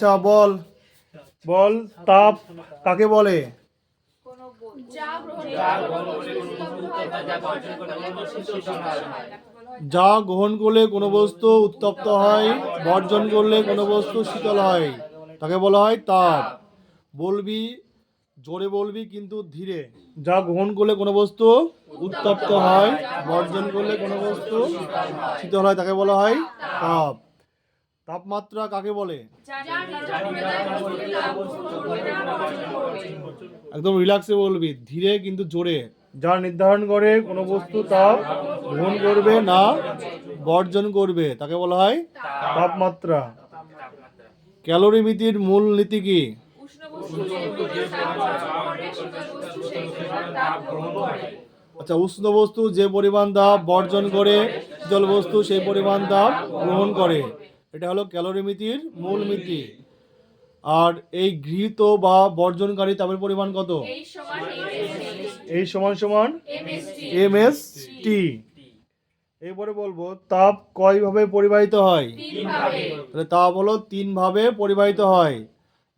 আচ্ছা বল। বল, তাপ কাকে বলে? যা গ্রহণ করলে কোনো বস্তু উত্তপ্ত হয়, বর্জন করলে কোনো বস্তু শীতল হয়, তাকে বলা হয় তাপ। বলবি, জোরে বলবি কিন্তু ধীরে। যা গ্রহণ করলে কোনো বস্তু উত্তপ্ত হয়, বর্জন করলে কোনো বস্তু শীতল হয়, তাকে বলা হয় তাপ। তাপমাত্রা কাকে বলে? একদম রিল্যাক্সে বলবি ধীরে কিন্তু জোরে। যা নির্ধারণ করে কোনো বস্তু তাপ গ্রহণ করবে না, বর্জন করবে, তাকে বলা হয় তাপমাত্রা। ক্যালোরিমিতির মূল নীতি কি? আচ্ছা উষ্ণ বস্তু যে পরিমাণ তাপ বর্জন করে শীতল বস্তু সেই পরিমাণ তাপ গ্রহণ করে। এটা হলো ক্যালোরিমিতির মূল মিতি। আর এই গৃহীত বা বর্জনকারী তাপের পরিমাণ কত? এই সমান সমান এম এস টি এরপরে বলব তাপ কয়ভাবে পরিবাহিত হয়? তাহলে তাপ হলো তিন ভাবে পরিবাহিত হয়।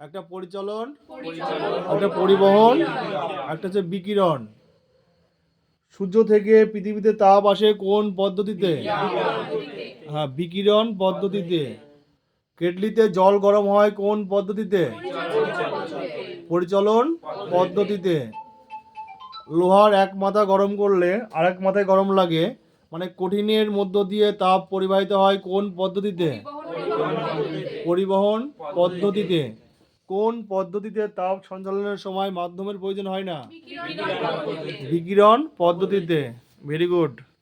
একটা পরিচালন। একটা পরিবহন একটা হচ্ছে বিকিরণ। সূর্য থেকে পৃথিবীতে তাপ আসে কোন পদ্ধতিতে? হ্যাঁ বিকিরণ পদ্ধতিতে। কেটলিতে জল গরম হয় কোন পদ্ধতিতে? পরিচালন পদ্ধতিতে। লোহার এক মাথা গরম করলে আরেক মাথায় গরম লাগে মানে কঠিনের মধ্য দিয়ে তাপ পরিবাহিত হয় কোন পদ্ধতিতে? পরিবহন পদ্ধতিতে। কোন পদ্ধতিতে তাপ সঞ্চালনের সময় মাধ্যমের প্রয়োজন হয় না? বিকিরণ পদ্ধতিতে। Very good